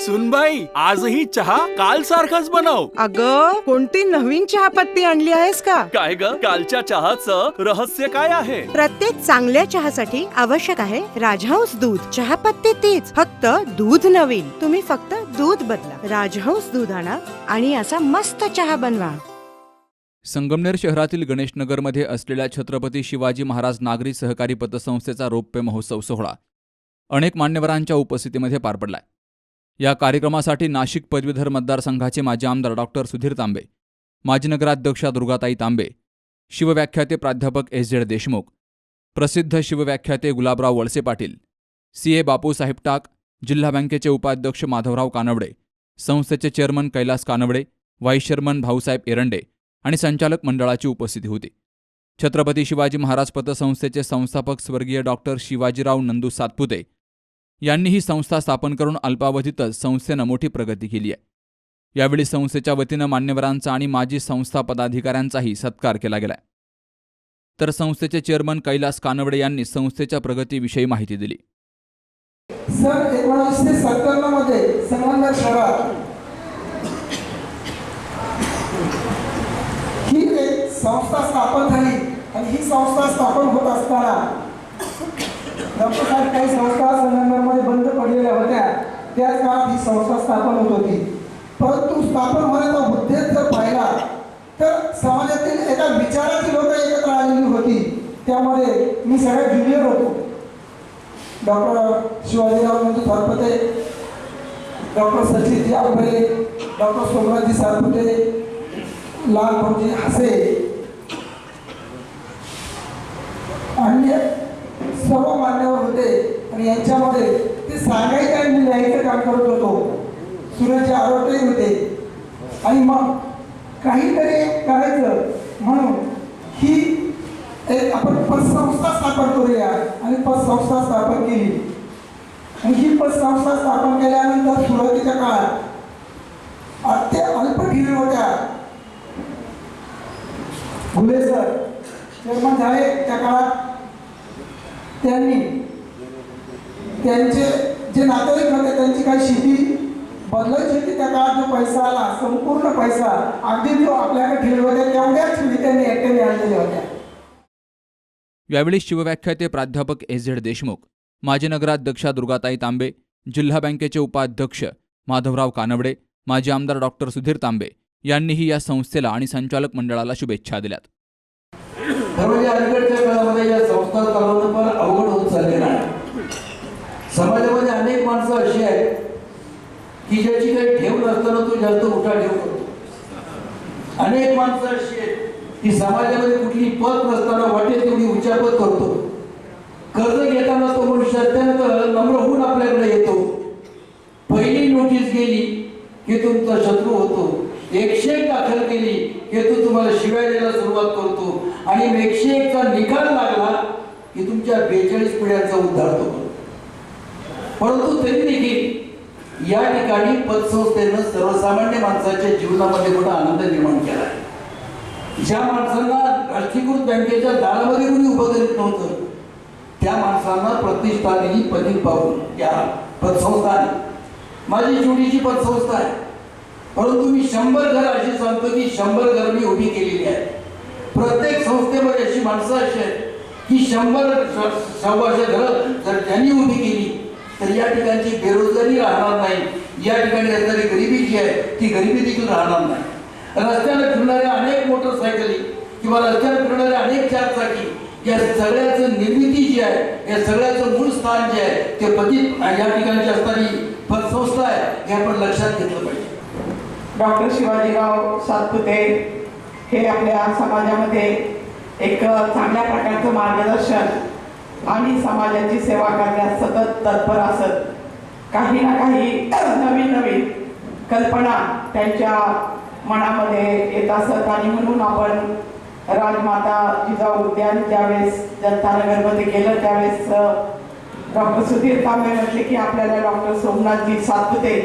सुनबाई आजही चहा काल सारखाच बनव. अग कोणती नवीन चहापत्ती आणली आहेस का? काय ग? कालच्या चहाचं रहस्य काय आहे? प्रत्येक चांगल्या चहासाठी आवश्यक आहे राजहंस दूध. चहापत्ती तीच फक्त दूध नवीन. तुम्ही फक्त दूध बदला. राजहंस दूध आणा आणि असा मस्त चहा बनवा. संगमनेर शहरातील गणेशनगरमध्ये असलेल्या छत्रपती शिवाजी महाराज नागरी सहकारी पतसंस्थेचा रौप्य महोत्सव सोहळा अनेक मान्यवरांच्या उपस्थितीमध्ये पार पडलाय. या कार्यक्रमासाठी नाशिक पदवीधर मतदारसंघाचे माजी आमदार डॉक्टर सुधीर तांबे माजी नगराध्यक्षा दुर्गाताई तांबे शिवव्याख्याते प्राध्यापक एस झेड देशमुख प्रसिद्ध शिवव्याख्याते गुलाबराव वळसे पाटील सी ए बापूसाहेब टाक जिल्हा बँकेचे उपाध्यक्ष माधवराव कानवडे संस्थेचे chairman Kailas Kanwade vice chairman Bhausaheb Erande आणि संचालक मंडळाची उपस्थिती होती. छत्रपती शिवाजी महाराज पतसंस्थेचे संस्थापक स्वर्गीय डॉक्टर शिवाजीराव नंदू सातपुते यांनी ही संस्था स्थापन करून अल्पावधीतच संस्थेनं मोठी प्रगती केली आहे. यावेळी संस्थेच्या वतीनं मान्यवरांचा आणि माजी संस्था पदाधिकाऱ्यांचाही सत्कार केला गेला तर संस्थेचे चेअरमन कैलास कानवडे यांनी संस्थेच्या प्रगतीविषयी माहिती दिली. सर एकोणीसशे सत्त्याण्णवमध्ये संगमनेर शहरात ही एक संस्था स्थापन झाली आणि ही संस्था स्थापन होत असताना डॉक्टर साहेब काही संस्था संगमनेरमध्ये बंद पडलेल्या होत्या. त्याच काळात ही संस्था स्थापन होत होती. परंतु स्थापन होण्याचा उद्देश जर पाहिला तर समाजातील एका विचाराची लोक एकत्र आलेली होती. त्यामध्ये मी सगळ्यात ज्युनियर होतो. Doctor Shivajirao Nandu Satpute doctor Sachinji Ambre doctor Somnathji Satpute Lal Bhauji Hase सर्व मान्यवर होते. आणि यांच्यामध्ये ते सांगायचं आणि मी लिहायचं काम करत होतो. सूर्याचे आरोपही होते. आणि मग काहीतरी करायचं म्हणून ही एक आपण पतसंस्था स्थापन करूया. आणि पतसंस्था स्थापन केली. आणि ही पतसंस्था स्थापन केल्यानंतर सुरुवातीच्या काळात अत्य अल्प ठिकाणी होत्या. घुले सर निर्माण झाले. त्या काळात त्यांनी त्यांचे जे नातेवाईक होते त्यांची काही शेती बदलायची होती त्या काळात जो पैसा आला संपूर्ण पैसा अगदी जो आपल्याकडे ठेवले होते तेवढ्याच त्यांनी एकट्याने आणलेल्या होत्या. यावेळी शिवव्याख्याते प्राध्यापक एस झेड देशमुख माजी नगराध्यक्षा दुर्गाताई तांबे जिल्हा बँकेचे उपाध्यक्ष माधवराव कानवडे माजी आमदार डॉक्टर सुधीर तांबे यांनीही या संस्थेला आणि संचालक मंडळाला शुभेच्छा दिल्यात खरं म्हणजे अलीकडच्या काळामध्ये या संस्था चालवणं फार अवघड होत चाललेलं आहे समाजामध्ये अनेक माणसं अशी आहेत की काही ठेव नसताना तो जास्त मोठा ठेव करतो अनेक माणसं अशी आहेत की समाजामध्ये कुठली पद नसताना वाटेल तेवढी उच्चापत करतो. कर्ज घेताना तो मनुष्य अत्यंत नम्र होऊन आपल्याकडे येतो. पहिली नोटीस गेली की तुमचा शत्रू होतो. एकशे एक दाखल केली की तो तुम्हाला शिवाय द्यायला सुरुवात करतो. आणि एकशे एकचा निकाल लागला की तुमच्या बेचाळीस पिढ्यांचा उद्धार तो करतो परंतु तरी देखील या ठिकाणी पतसंस्थेनं सर्वसामान्य माणसाच्या जीवनामध्ये मोठा आनंद निर्माण केला आहे. ज्या माणसांना राष्ट्रीयकृत बँकेच्या दारामध्ये कोणी उभं करीत नव्हतं त्या माणसांना प्रतिष्ठा दिली पदवी पाहून या पतसंस्थाने माझी छोटीशी पतसंस्था आहे. परंतु मी शंभर घर अशी सांगतो की शंभर घर मी उभी केलेली आहे प्रत्येक संस्थेमध्ये अशी माणसं अशी आहेत की शंभर सव्वाशे घरं जर त्यांनी उभी केली तर या ठिकाणची बेरोजगारी राहणार नाही. या ठिकाणी असणारी गरिबी जी आहे ती गरिबी देखील राहणार नाही. रस्त्याने फिरणाऱ्या अनेक मोटरसायकली किंवा रस्त्याने फिरणाऱ्या अनेक चारचाकी या सगळ्याचं निर्मिती जी आहे या सगळ्याचं मूळ स्थान जे आहे ते पतित या ठिकाणची असणारी पतसंस्था आहे हे आपण लक्षात घेतलं पाहिजे. डॉक्टर शिवाजीराव सातपुते हे आपल्या समाजामध्ये एक चांगल्या प्रकारचं मार्गदर्शन आणि समाजाची सेवा करण्यास सतत तत्पर असत. काही ना काही नवीन नवीन कल्पना त्यांच्या मनामध्ये येत असत आणि म्हणून आपण राजमाता जिजाऊ उद्यान ज्यावेळेस जनतानगरमध्ये गेलं त्यावेळेस डॉक्टर सुधीर तांबे म्हटले की आपल्याला डॉक्टर सोमनाथजी सातपुते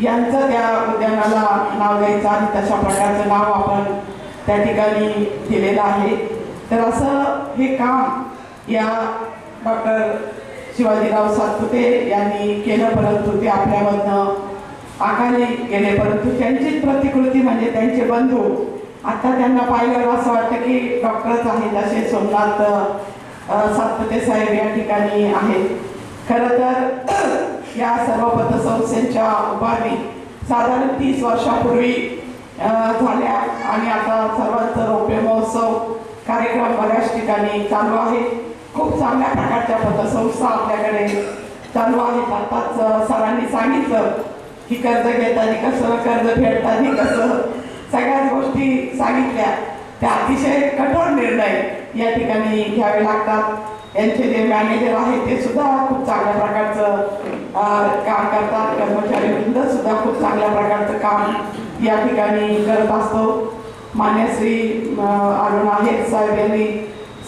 यांचं त्या उद्यानाला नाव द्यायचं आणि तशा प्रकारचं नाव आपण त्या ठिकाणी दिलेलं आहे. तर असं हे काम या डॉक्टर शिवाजीराव सातपुते यांनी केलं परंतु ते आपल्यामधनं प्राणाने गेले. परंतु त्यांचीच प्रतिकृती म्हणजे त्यांचे बंधू. आता त्यांना पाहिल्यावर असं वाटतं की डॉक्टरच आहेत असे सोमनाथ सातपुते साहेब या ठिकाणी आहेत. खरं तर या सर्व पतसंस्थेच्या उभारणी साधारण तीस वर्षापूर्वी झाल्या आणि आता सर्वांचा रौप्य महोत्सव कार्यक्रम बऱ्याच ठिकाणी चालू आहे. खूप चांगल्या प्रकारच्या पतसंस्था आपल्याकडे. चालू आहेत आताच सरांनी सांगितलं की कर्ज घेताना कसं कर्ज फेडताना कसं. सगळ्याच गोष्टी सांगितल्या. त्या अतिशय कठोर निर्णय या ठिकाणी घ्यावे लागतात. यांचे जे मॅनेजर आहेत ते सुद्धा खूप चांगल्या प्रकारचं काम करतात. कर्मचारी वृंद सुद्धा खूप चांगल्या प्रकारचं काम या ठिकाणी करत असतो. मान्यश्री अरुण आहेत साहेब यांनी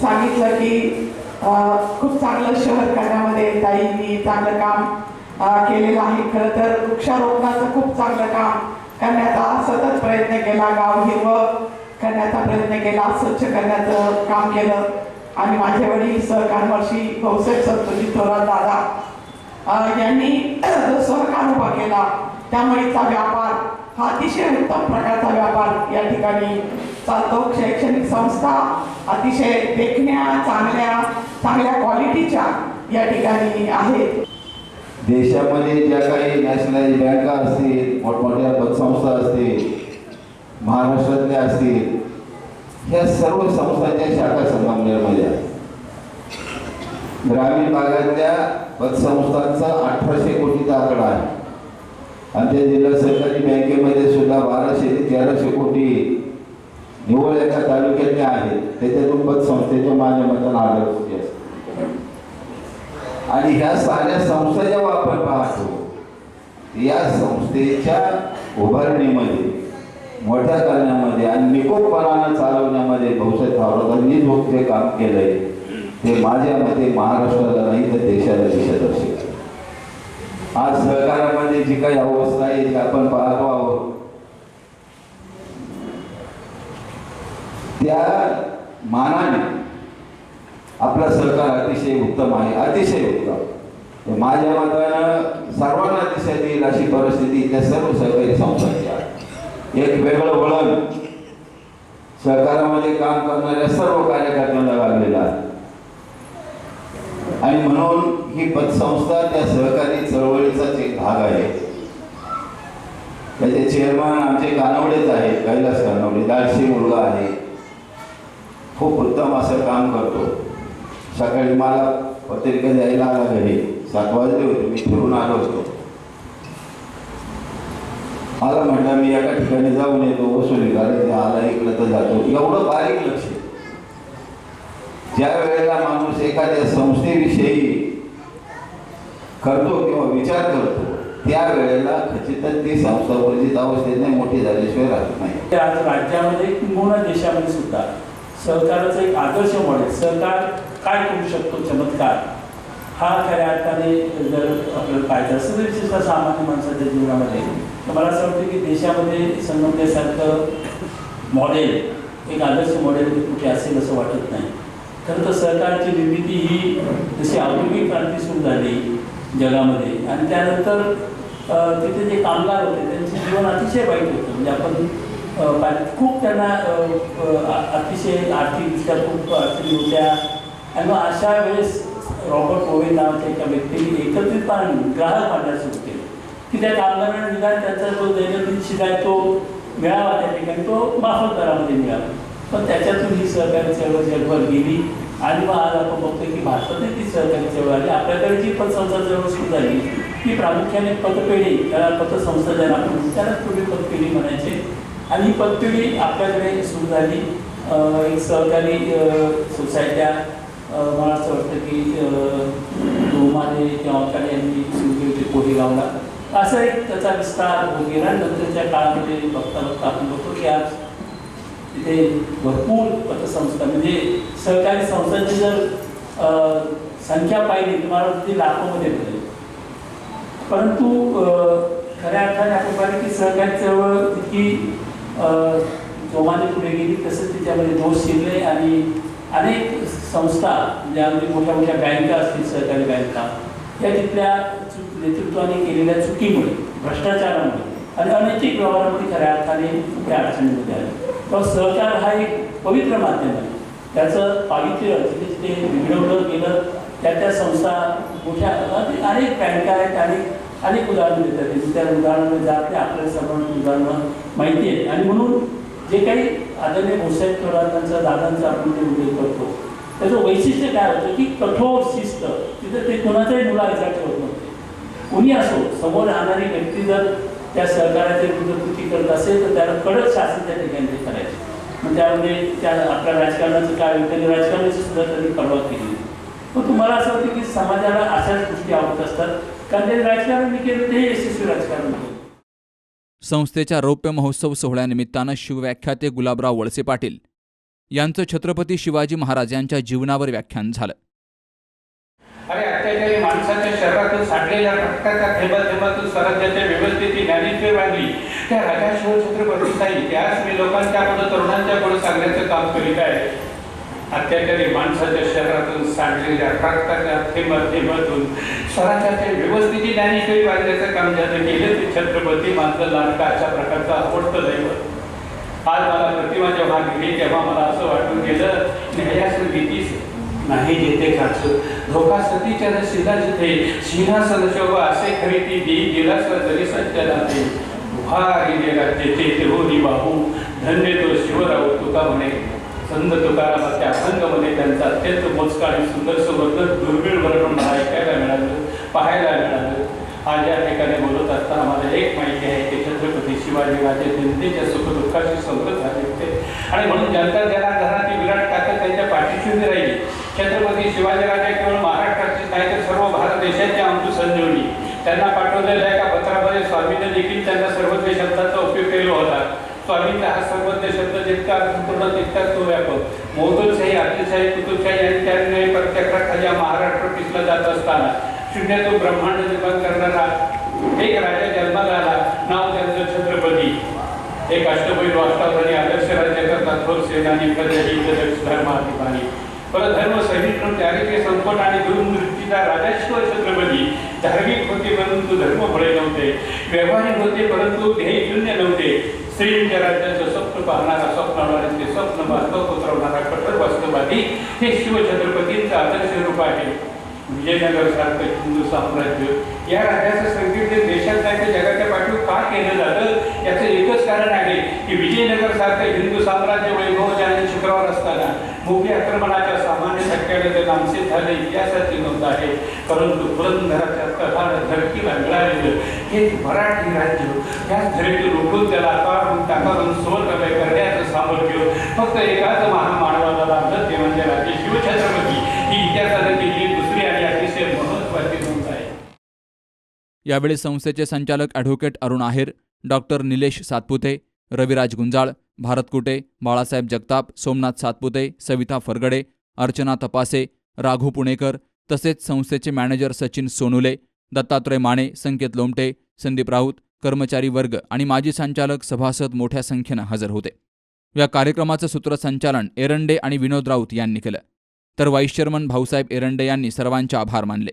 सांगितलं की खूप चांगलं शहर करण्यामध्ये ताईंनी चांगलं काम केलेलं आहे. खरं तर वृक्षारोपणाचं खूप चांगलं काम करण्याचा सतत प्रयत्न केला. गाव हिरवं करण्याचा प्रयत्न केला. स्वच्छ करण्याचं काम केलं. आणि माझे वडील सहकार्यवर्षी भाऊसाहेब संतोषी थोरात दादा यांनी जो सहकार उभा केला त्यामुळेचा व्यापार हा अतिशय उत्तम प्रकारचा व्यापार या ठिकाणी चालतो शैक्षणिक संस्था अतिशय देखण्या चांगल्या चांगल्या क्वालिटीच्या या ठिकाणी आहेत. देशामध्ये ज्या काही नॅशनलाइज बँका असतील मोठमोठ्या पतसंस्था असतील महाराष्ट्रातल्या असतील ह्या सर्व संस्थांच्या शाखा संगमनेरमध्ये आहेत. ग्रामीण भागातल्या पतसंस्थांचा अठराशे कोटीचा आकडा आहे. आणि त्या जिल्हा सहकारी बँकेमध्ये सुद्धा बाराशे ते तेराशे कोटी निवड एका तालुक्यातल्या आहेत त्याच्यातून पतसंस्थेच्या माझ्या मतानं आढळ कोटी असते आणि ह्या साऱ्या संस्थेचा वापर आपण पाहतो या संस्थेच्या उभारणीमध्ये मोठ्या करण्यामध्ये आणि निकोपणानं चालवण्यामध्ये भाऊसाहेब थोरातांनी जो जे काम केलंय ते माझ्या मते महाराष्ट्राला नाही तर देशाला दिशादर्शक आहे. आज सहकारामध्ये जी काही अवस्था आहे ती आपण पाहतो आहोत त्या मानाने आपला सहकार अतिशय उत्तम आहे अतिशय उत्तम. माझ्या मतानं सर्वांना दिशा देईल अशी परिस्थिती त्या सर्व सहकारी संस्थांची आहे एक वेगळं वळण. सहकारामध्ये काम करणाऱ्या सर्व कार्यकर्त्यांना लागलेलं आहे. आणि म्हणून ही पतसंस्था त्या सहकारी चळवळीचाच एक भाग आहे. त्याचे चेअरमन आमचे कानवडेच आहेत कैलास कानवडे दाडशी मुलगा आहे. खूप उत्तम असं काम करतो. सकाळी मला पत्रिका द्यायला आला घरी. सात वाजले होते. मी फिरून आलो होतो. मला म्हटलं मी एका ठिकाणी जाऊन येतो वसुली करायचं आला इकडं तर जातो. एवढं बारीक लक्ष. ज्या वेळेला माणूस एखाद्या संस्थेविषयी करतो किंवा विचार करतो त्या वेळेला खचितच ती संस्था वर्जित अवस्थेने मोठी झाल्याशिवाय राहत नाही. ते आज राज्यामध्ये किंबहुना देशामध्ये सुद्धा सहकाराचं एक आदर्श मॉडेल सहकार काय करू शकतो? चमत्कार. हा खऱ्या अर्थाने जर आपल्याला पाहिजे असेल तर विशेषतः सामान्य माणसाच्या जीवनामध्ये तर मला असं वाटतं की देशामध्ये संगमनेरसारखं मॉडेल एक आदर्श मॉडेल कुठे असेल असं वाटत नाही. खरं तर सहकारची निर्मिती ही जशी औद्योगिक क्रांती सुरू झाली जगामध्ये आणि त्यानंतर तिथे जे कामगार होते त्यांचे जीवन अतिशय वाईट होतं. म्हणजे आपण खूप त्यांना अतिशय आर्थिकदृष्ट्या खूप अडचणी होत्या. आणि मग अशा वेळेस रॉबर्ट कोविंद नावाच्या एका व्यक्तीने एकत्रितपणे ग्राहक मांडायला सुरू केलं. की त्या कामगारांना निदान त्यांचा जो दैनंदिन शिकाय तो मिळावा त्या ठिकाणी तो माफक दरामध्ये मिळावा. पण त्याच्यातून ही सहकारी चळवळ जगभर गेली. आणि मग आज आपण बघतोय की भारतातही ती सहकारी चळवळ आली. आपल्याकडे जी पतसंस्था चळवळ सुरू झाली ती प्रामुख्याने पतपेढी त्याला पतसंस्था ज्याला आपण त्याला त्यालाच पूर्वी पतपेढी म्हणायचे. आणि ही पतपेढी आपल्याकडे सुरू झाली. एक सहकारी सोसायट्या मला असं वाटतं की डोमाने किंवा अवकाडे यांनी सुरू केली होती कोरेगावला असा एक त्याचा विस्तार वगैरे गेला. नंतरच्या काळामध्ये बघता बघता आपण बघतो की आज तिथे भरपूर पतसंस्था म्हणजे सहकारी संस्थांची जर संख्या पाहिली तुम्हाला ती लाखोमध्ये मिळेल परंतु खऱ्या अर्थाने आपण पाहिलं की सहकारी चळवळ तितकी जोमाने पुढे गेली तसंच तिच्यामध्ये दोष शिरले आणि अनेक संस्था ज्यामध्ये मोठ्या मोठ्या बँका असतील सहकारी बँका या तिथल्या चु- नेतृत्वाने केलेल्या चुकीमुळे भ्रष्टाचारामुळे आणि अनैतिक व्यवहारामध्ये खऱ्या अर्थाने त्या अडचणीमध्ये आले. तर सहकार हा एक पवित्र माध्यम आहे. त्याचं पावित्र्य जिथे तिथे बिघडवलं गेलं त्या त्या संस्था मोठ्या अनेक- अनेक बँका आहेत अनेक अनेक उदाहरणं देतात. त्या उदाहरणामध्ये जात नाही आपल्याला सर्वांना उदाहरणं माहिती आहेत. आणि म्हणून जे काही आदरणीय भोसाहेब थोरातांचा दादांचा आपण जे उल्लेख करतो. त्याचं वैशिष्ट्य काय होतं की कठोर शिस्त तिथं ते कोणाचाही मुलाचा ठेवत नव्हते. कोणी असो समोर राहणारी व्यक्ती जर त्या सहकार्याच्या विरुद्ध कृती करत असेल तर त्याला कडक शासन त्या ठिकाणी ते करायचे. मग त्यामध्ये त्या आपल्या राजकारणाचं काय होतं त्यांनी राजकारणाची सुद्धा त्यांनी परवा केली. मग तुम्हाला असं वाटतं की समाजाला अशाच गोष्टी आवडत असतात? कारण त्यांनी राजकारण केलं ते यशस्वी राजकारण केलं संस्थेच्या रौप्य महोत्सव सोहळ्यानिमित्तानं शिवव्याख्याते गुलाबराव वळसे पाटील यांचं छत्रपती शिवाजी महाराज यांच्या जीवनावर व्याख्यान झालं. अरे अत्याचारी माणसाच्या शरीरातून साठलेल्या रक्ताच्या थेंबाथेंबातून स्वराज्याच्या व्यवस्थेची ज्ञानेश्वर बांधली त्या राजा शिवछत्रपतीचा इतिहास मी लोकांच्या पुढे तरुणांच्या पुढे सांगण्याचं काम करीत आहे. अत्याचारी माणसाच्या शरीरातून सांडलेल्या रक्ताच्या थेंबाथेंबातून स्वराज्याच्या व्यवस्थेची ज्ञानेश्वरी बांधण्याचं काम ज्यानं केलं ते छत्रपती माझं लाडका अशा प्रकारचं आवडतं दैवत. आज मला प्रतिमा जेव्हा गेली तेव्हा मला असं वाटून गेलं न्यायासन भीतीच नाही जेथे खाच धोका सतीच्या सिद्धा जिथे सिंहासन शोभा असे खरी ती दी गेला जरी राहते. भारी गेला तेथे तेहोरी बाहू धन्य तो शिवराव तुका म्हणे. संत तुकारामाच्या अभंगामध्ये त्यांचा अत्यंत मोजका आणि सुंदरसं वर्णन दुर्मिळ वर्णन मला ऐकायला मिळालं पाहायला मिळालं. आज या ठिकाणी बोलत असताना मला एक माहिती आहे की छत्रपती शिवाजी राजे जनतेच्या सुखदुःखाशी समृद्ध झाले होते. आणि म्हणून जनता ज्याला घरात विराट ताकद त्यांच्या पाठीशी उभी राहिली. छत्रपती शिवाजी राजे केवळ महाराष्ट्राची नाही तर सर्व भारत देशाची आमची संजीवनी. त्यांना पाठवलेल्या एका पत्रामध्ये स्वामीने देखील त्यांना सर्वज्ञ शब्दाचा उपयोग केला होता. स्वामींचा हा सर्वज्ञ शब्द जितका संपूर्ण तितकाच तो व्यापक. मोगलशाही आदिलशाही कुतुबशाही आणि त्याने प्रत्यक्षाखाली या महाराष्ट्र पिसला जात असताना शून्यातून ब्रह्मांड निर्माण करणारा एक राजा जन्माला आला नाव त्यांचं छत्रपती. एक अष्टपैलू अष्टावधानी आदर्श राज्याचा कठोर सेनानी प्रजाही जगत धर्माधिकारी परधर्म सहिष्णू त्यागे संकट आणि दुर्मृत्यूचा राजाशिवाय छत्रपती. धार्मिक होते परंतु धर्म फळे नव्हते. व्यवहारिक होते परंतु ध्येय शून्य नव्हते. स्त्रीच्या राज्याचं स्वप्न पाहणारा स्वप्नवारांचे स्वप्न बांधव उतरवणारा कठोर वास्तववादी हे शिवछत्रपतींचं आदर्श रूप आहे. विजयनगर सारखं हिंदू साम्राज्य या राज्याचं संकीर्ण देशात नाही तर जगाच्या पाठीवर का केलं जातं? याचं एकच कारण आहे की विजयनगर सारखं हिंदू साम्राज्य वैभव आणि शिखरावर असताना मुघली आक्रमणाच्या सामान्य धक्क्याने ते नामशेष झाले इतिहासाची नोंद आहे. परंतु पुरंदराच्या कथानं धडकीला मिळालेलं हे मराठी राज्य त्याच धडकीतून उठून त्याला आकारून टाकारून स्वतः करण्याचं सामर्थ्य फक्त एकाच महामानवाला लाभलं ते म्हणजे राजे शिवछत्रपती. ही इतिहासाने केलेली दुसरी आणि अतिशय महत्वाची नोंद आहे. यावेळी संस्थेचे संचालक ॲडव्होकेट अरुण आहेर डॉक्टर निलेश सातपुते रविराज गुंजाळ भारत कुटे बाळासाहेब जगताप सोमनाथ सातपुते सविता फरगडे अर्चना तपासे राघू पुणेकर तसेच संस्थेचे मॅनेजर सचिन सोनुले दत्तात्रय माने संकेत लोमटे संदीप राऊत कर्मचारी वर्ग आणि माजी संचालक सभासद मोठ्या संख्येनं हजर होते. या कार्यक्रमाचं सूत्रसंचालन एरंडे आणि विनोद राऊत यांनी केलं. तर व्हाईस चेअरमन भाऊसाहेब एरंडे यांनी सर्वांचे आभार मानले.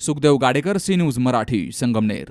Sukhdev Gadekar C news Marathi Sangamner.